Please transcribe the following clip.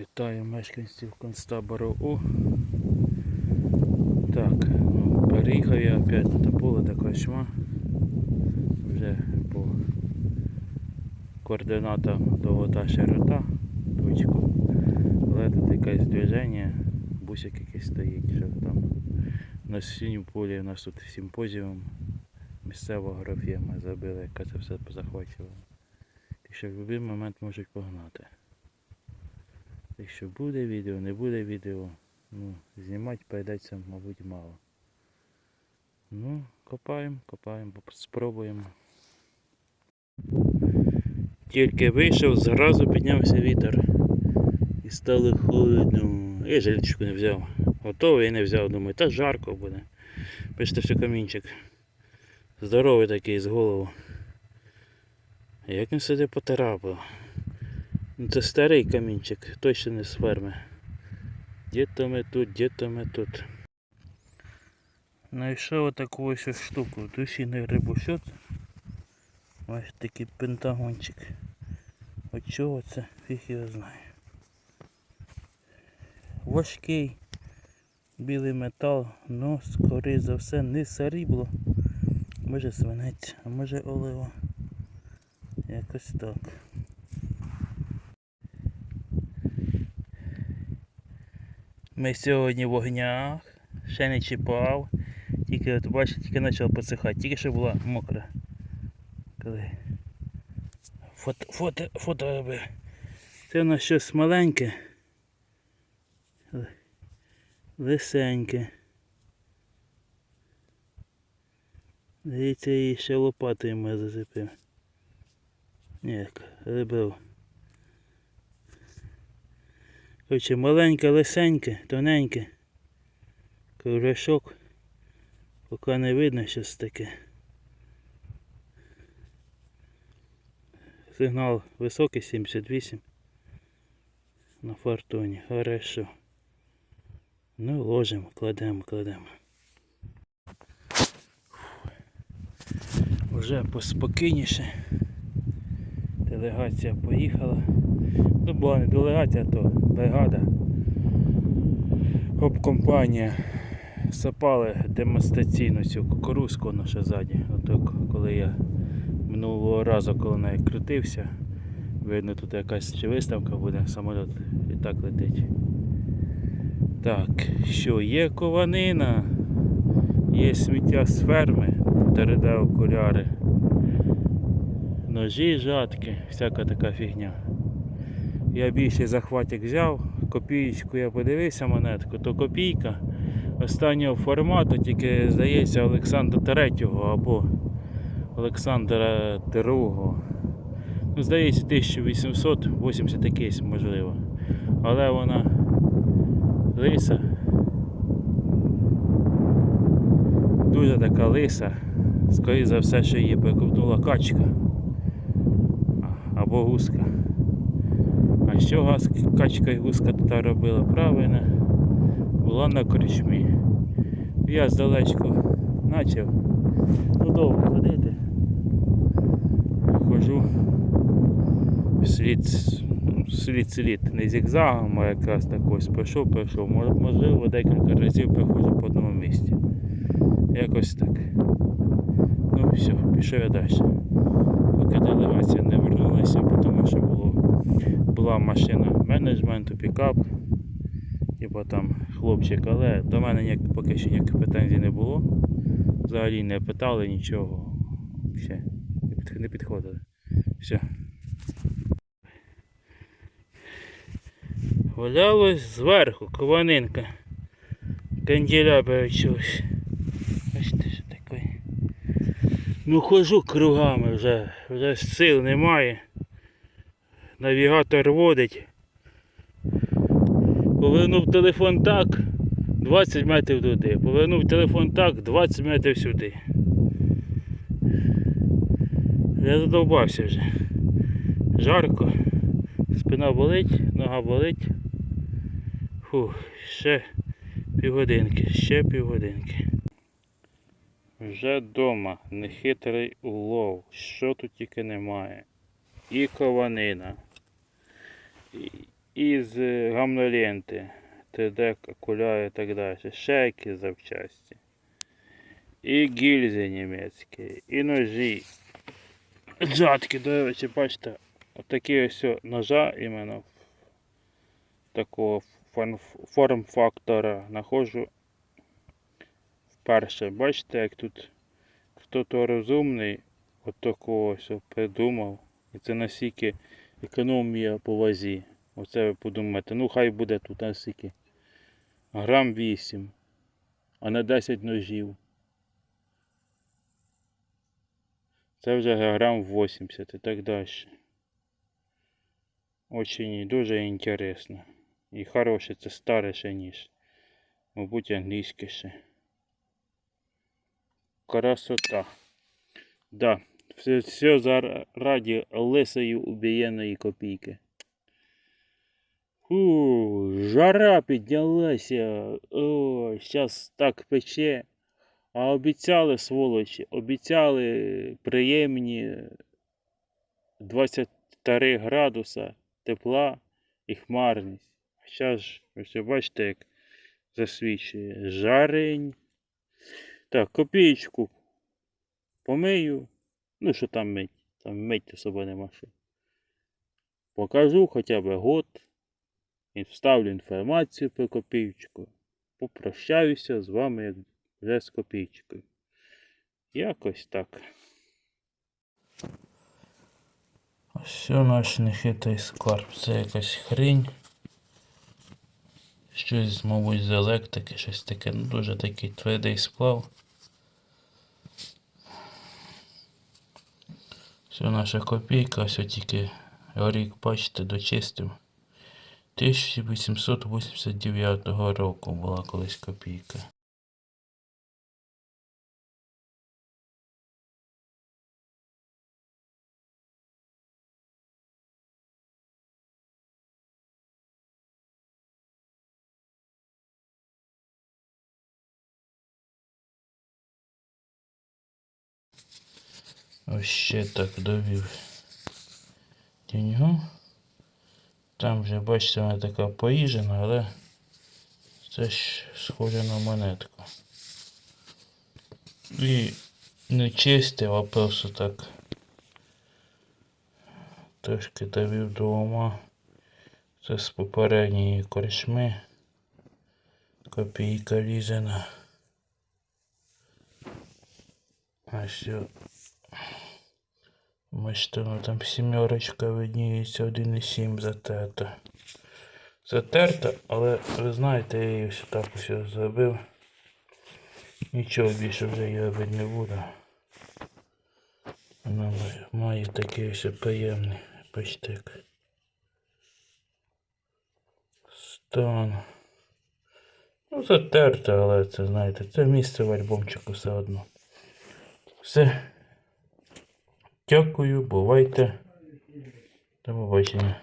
Вітаю мешканців концтабору У. Так, ну, переїхав я опять на поле та кошма. Вже по координатам довота широта, точку. Але тут якесь движення, бусик якийсь стоїть, що там на синьому полі у нас тут симпозіум. Місцева графіма забила, яка це все позахвачувала. Так що в будь-який момент можуть погнати. Якщо буде відео, не буде відео, ну, знімати прийдеться, мабуть, мало. Ну, копаємо, копаємо, спробуємо. Тільки вийшов, зразу піднявся вітер. І стало холодно. Я жилеточку не взяв. Готовий і не взяв, думаю, та жарко буде. Пишете все камінчик. Здоровий такий з голову. Як він сюди потрапив? Ну, Це старий камінчик, точно не з ферми. Де-то ми тут, де-то ми тут. Знайшов отаку ось штуку. Душіний рибушот. Ось такий пентагончик. От чого це? Фіг його знає. Важкий білий метал, но скоріше за все не срібло. Може свинець, а може олива. Якось так. Ми сьогодні в огнях, ще не чіпав, тільки от бачите, тільки почав посихати, тільки що була мокра. Коли фото, фото, фото роби. Це у нас щось маленьке. Лисеньке. Дивіться, її ще лопатою ми зацепив. Ніяк, рибив. Короче, маленьке, лисеньке, тоненьке. Кругляшок. Поки не видно щось таке. Сигнал високий 78. На фортуні. Хорошо. Ну, ложимо, кладемо, кладемо. Вже поспокійніше. Делегація поїхала. Ну, була не делегація, то бригада. Обкомпанія сапали демонстраційну цю кукурузку наша ззаді. Ото коли я минулого разу, коли нею крутився, видно тут якась чи виставка буде, самоліт і так летить. Так, що є кованина, є сміття з ферми, тереде окуляри, ножі, жатки, всяка така фігня. Я більший захватик взяв, копієчку я подивився монетку, то копійка останнього формату, тільки здається Олександра Третього або Олександра II. Ну, здається, 1880 якийсь, можливо. Але вона лиса. Дуже така лиса. Скоріше за все, що її приковтнула качка. Або гуска. А що газ, качка і гуска тут робила правильно? Була на корчмі. Я здалечку почав ну, довго ходити. Хожу слід, слід, слід, не зігзагом, а якраз так пройшов, пройшов. Можливо, декілька разів приходжу по одному місці. Якось так. Ну все, пішов я далі. Поки делегація не вернулася, тому що було, була машина менеджменту, пікап. Типа там хлопчик, але до мене ніяк, поки що ніяких претензій не було. Взагалі не питали нічого. Ще не, під, не підходили. Все. Валялось зверху, кованинка. Канделябра чогось. Бачите, що таке. Ну хожу кругами вже, вже сил немає. Навігатор водить. Повернув телефон так, 20 метрів туди. Повернув телефон так, 20 метрів сюди. Я задовбався вже. Жарко. Спина болить, нога болить. Фух, ще півгодинки, ще півгодинки. Вже вдома, нехитрий улов, що тут тільки немає. І кованина, із гамноленти. ТД, окуляри і так далі. Які запчасті. І гільзи німецькі, і ножі. Джатки, до речі, бачите, отакі ось ножа іменно такого форм- форм-фактора знаходжу вперше. Бачите, як тут хто-то розумний от такого ось придумав. І це настільки економія по вазі. Оце ви подумаєте, ну хай буде тут настільки. Грам 8, а на 10 ножів. Це вже грам 80 і так далі. Очень дуже інтересно. І хороше, це старіше, ніж. Мабуть, англійське ще. Красота. Да. Все, все заради лисої убієної копійки. Фу, жара піднялася. О, зараз так пече. А обіцяли, сволочі, обіцяли приємні 23 градуса тепла і хмарність. А зараз ж, бачите, як засвічує. Жарень. Так, копійку помию. Ну, що там мить? Там мить особо нема що. Покажу хоча б год. І вставлю інформацію про копійку. Попрощаюся з вами вже з копійкою. Якось так. Ось наш нехитрий скарб. Це якась хрінь. Щось, мабуть, з електрики, щось таке, ну дуже такий твердий сплав. Все наша копійка, ось тільки рік, бачите, дочистив. 1889 року була колись копійка. Ось ще так довів тіньгу. Там вже, бачите, вона така поїжена, але це ж схоже на монетку. І не чистив, а просто так трошки довів до. Це з попередньої корчми. Копійка лізена. Ось. о. Ну там сімерочка видніється 1,7 затерта. Затерта, але ви знаєте, я її ось так ось зробив. Нічого більше вже я робити не буду. Вона має такий ось приємний паштик. Стан. Ну, затерта, але це, знаєте, це місце в альбомчику все одно. Все. Дякую, бувайте. До побачення.